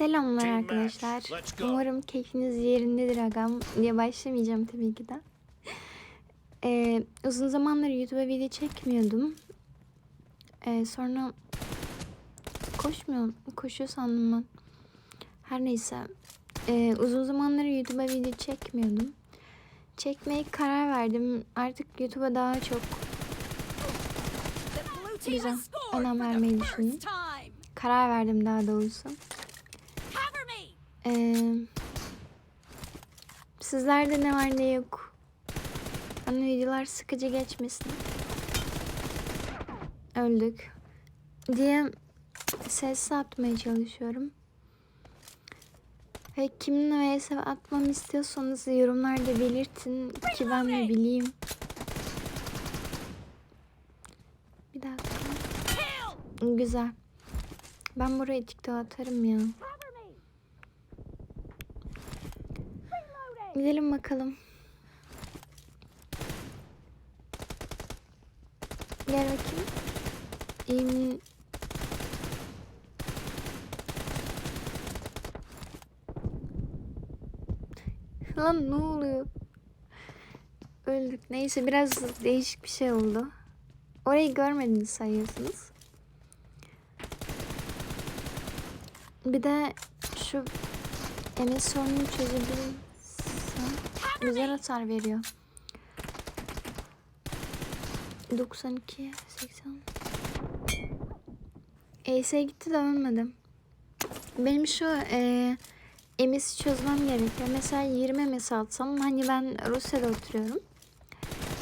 Selamlar arkadaşlar. Umarım keyfiniz yerindedir agam diye başlamayacağım tabii ki de. Ee, uzun zamandır YouTube'a video çekmiyordum. Ee, sonra koşmuyor, koşuyor sandım ben. Her neyse. Ee, uzun zamandır YouTube'a video çekmiyordum. Çekmeye karar verdim. Artık YouTube'a daha çok Güzel. önem vermeyi düşündüm. karar verdim daha doğrusu. Ee, sizlerde ne var ne yok. Hani videolar sıkıcı geçmesin. Öldük. Diye ses atmaya çalışıyorum. Ve kiminle vs atmamı istiyorsanız yorumlarda belirtin ki ben de bileyim. Bir dakika. Güzel. Ben buraya TikTok atarım ya. Gidelim bakalım. Gel bakayım. İyi Lan ne oluyor? Öldük. Neyse biraz değişik bir şey oldu. Orayı görmediniz sayıyorsunuz. Bir de şu MS sorununu çözebilirsem güzel hasar veriyor. 92 80 ES'e gitti de. Benim şu e, MS'i çözmem gerekiyor. Mesela 20 MS alsam hani ben Rusya'da oturuyorum.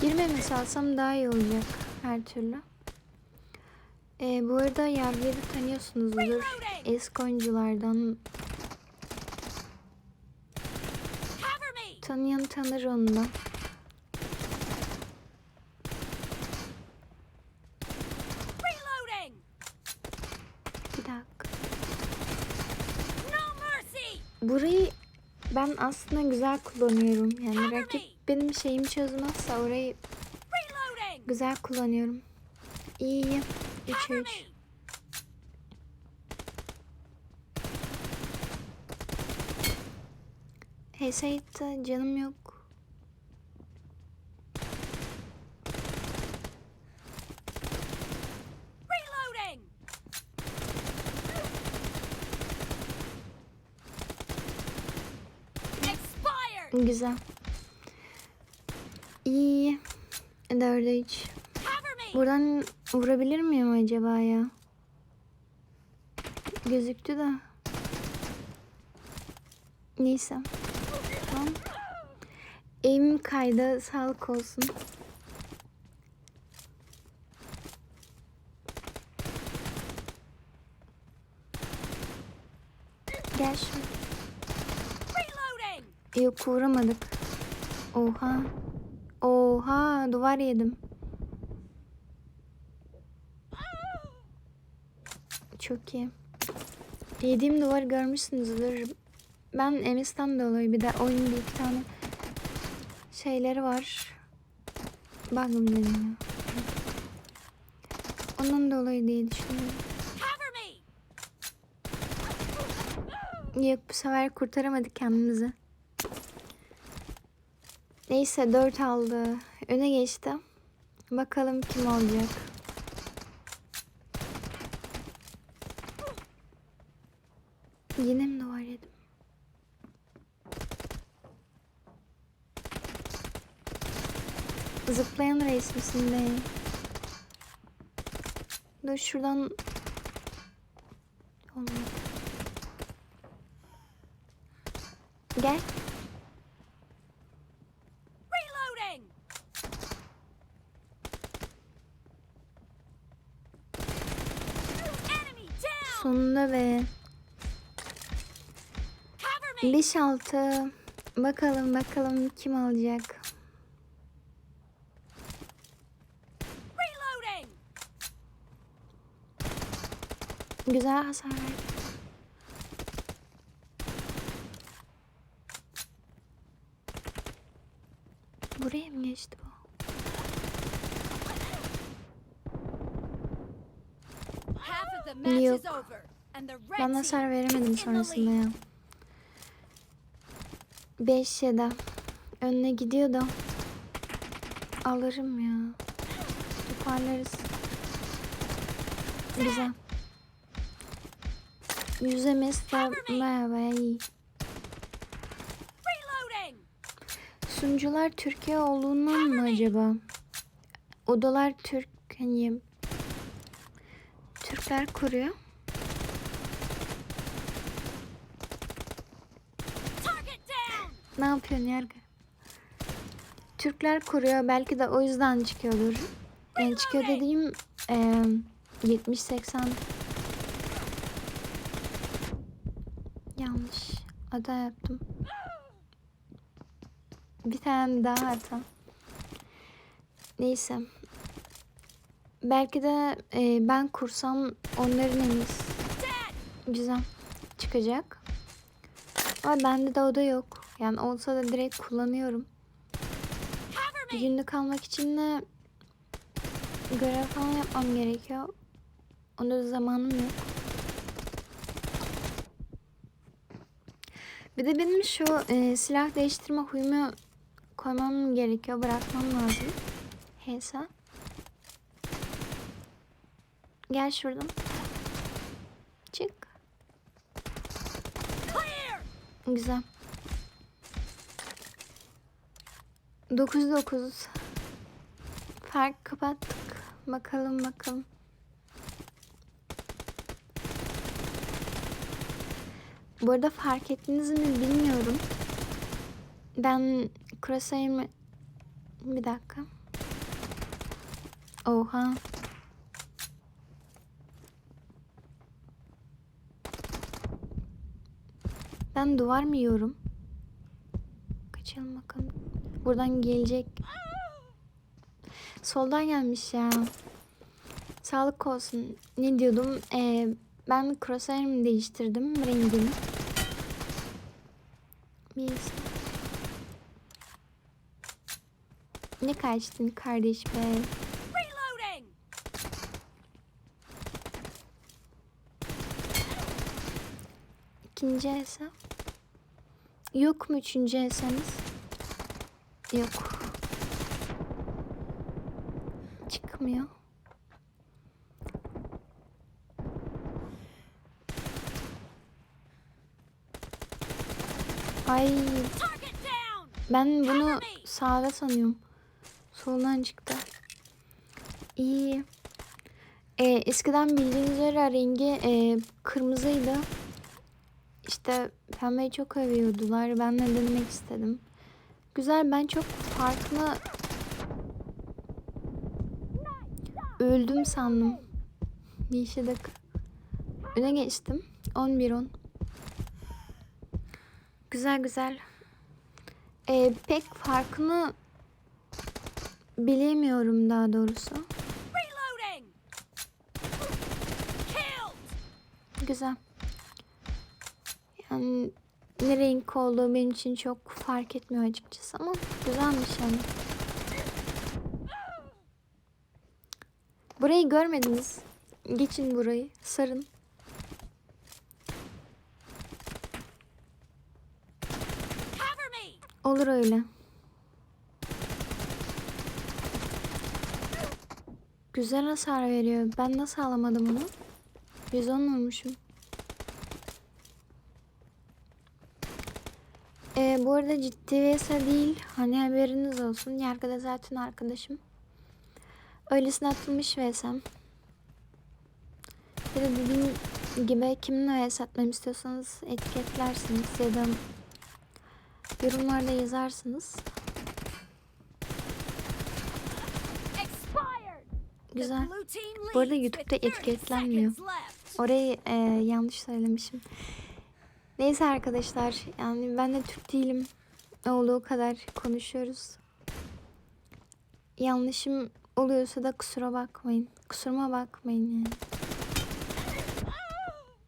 20 MS alsam daha iyi olacak her türlü. E, bu arada da tanıyorsunuzdur. Eski oyunculardan tanıyan tanır onu da. Bir dakika. Burayı ben aslında güzel kullanıyorum. Yani rakip benim şeyimi çözmezse orayı güzel kullanıyorum. İyi. 3 3. Hey Said'de canım yok. Güzel. İyi. 4'e 3. Buradan vurabilir miyim acaba ya? Gözüktü de. Neyse. Eğimim kaydı. Sağlık olsun. Gel şöyle. Yok vuramadık. Oha. Oha duvar yedim. Çok iyi. Yediğim duvar görmüşsünüzdür. Ben Emis'ten dolayı bir de bir iki tane şeyleri var. Bug'ım dedim ya. Ondan dolayı diye düşünüyorum. Yok bu sefer kurtaramadık kendimizi. Neyse 4 aldı. Öne geçti. Bakalım kim olacak. Yine mi duvar yedim? Zıplayan reis misin be? Dur şuradan... Olmadı. Gel. Sonunda be. 5-6. Bakalım bakalım kim alacak. Güzel hasar. Buraya mı geçti bu? Yok. Ben hasar veremedim sonrasında ya. 5 ya da önüne gidiyor da alırım ya. Toparlarız. Güzel. Yüze mesle baya baya iyi. Reloading. Sunucular Türkiye olduğundan mı acaba? Odalar Türk hani Türkler kuruyor. Ne yapıyorsun yargı? Türkler kuruyor. Belki de o yüzden çıkıyordur. Yani çıkıyor dediğim eee 70-80 Yanlış. Ada yaptım. Bir tane daha hata. Neyse. Belki de eee, ben kursam onların en iyisi. Güzel. Çıkacak. Ama bende de o da yok. Yani olsa da direkt kullanıyorum. Bir günlük almak için de görev falan yapmam gerekiyor. Onda da zamanım yok. Bir de benim şu e, silah değiştirme huyumu koymam gerekiyor. Bırakmam lazım. Hesa. Gel şuradan. Çık. Güzel. 9-9. Fark kapattık. Bakalım bakalım. Bu arada fark ettiniz mi bilmiyorum. Ben crosshair'ımı... Bir dakika. Oha. Ben duvar mı yiyorum? Kaçalım bakalım. Buradan gelecek. Soldan gelmiş ya. Sağlık olsun. Ne diyordum? Ee, ben crosshair'ımı değiştirdim rengini. Bir Ne kaçtın kardeş be? İkinci hesap. Yok mu üçüncü hesabınız? Yok. Çıkmıyor. Ay ben bunu sağda sanıyorum. Soldan çıktı. İyi. Ee, eskiden bildiğiniz üzere rengi e, kırmızıydı. İşte pembeyi çok övüyordular. Ben de denemek istedim. Güzel ben çok farklı öldüm sandım. De öne geçtim. 11-10. Güzel güzel. Ee, pek farkını bilemiyorum daha doğrusu. Güzel. Yani ne renk olduğu benim için çok fark etmiyor açıkçası ama güzelmiş yani. Burayı görmediniz. Geçin burayı. Sarın. Olur öyle. Güzel hasar veriyor. Ben nasıl alamadım onu? 110 vurmuşum. Ee, bu arada ciddi vs değil. Hani haberiniz olsun. Yargıda zaten arkadaşım. Öylesine atılmış vs'm. Ya da dediğim gibi kiminle vs atmamı istiyorsanız etiketlersiniz ya da yorumlarda yazarsınız. Güzel. Bu arada YouTube'da with 30 etiketlenmiyor. Orayı e, yanlış söylemişim. Neyse arkadaşlar yani ben de Türk değilim. Olduğu kadar konuşuyoruz. Yanlışım oluyorsa da kusura bakmayın. Kusuruma bakmayın yani.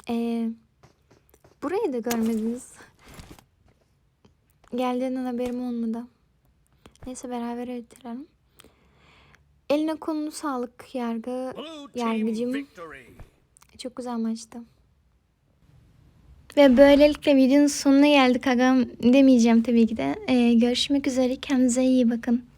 Ee, burayı da görmediniz. Geldiğinden haberim olmadı. Neyse beraber öğretirim. Eline kolunu sağlık yargı. Yargıcım. Çok güzel maçtı. Ve böylelikle videonun sonuna geldik agam demeyeceğim tabii ki de. Ee, görüşmek üzere kendinize iyi bakın.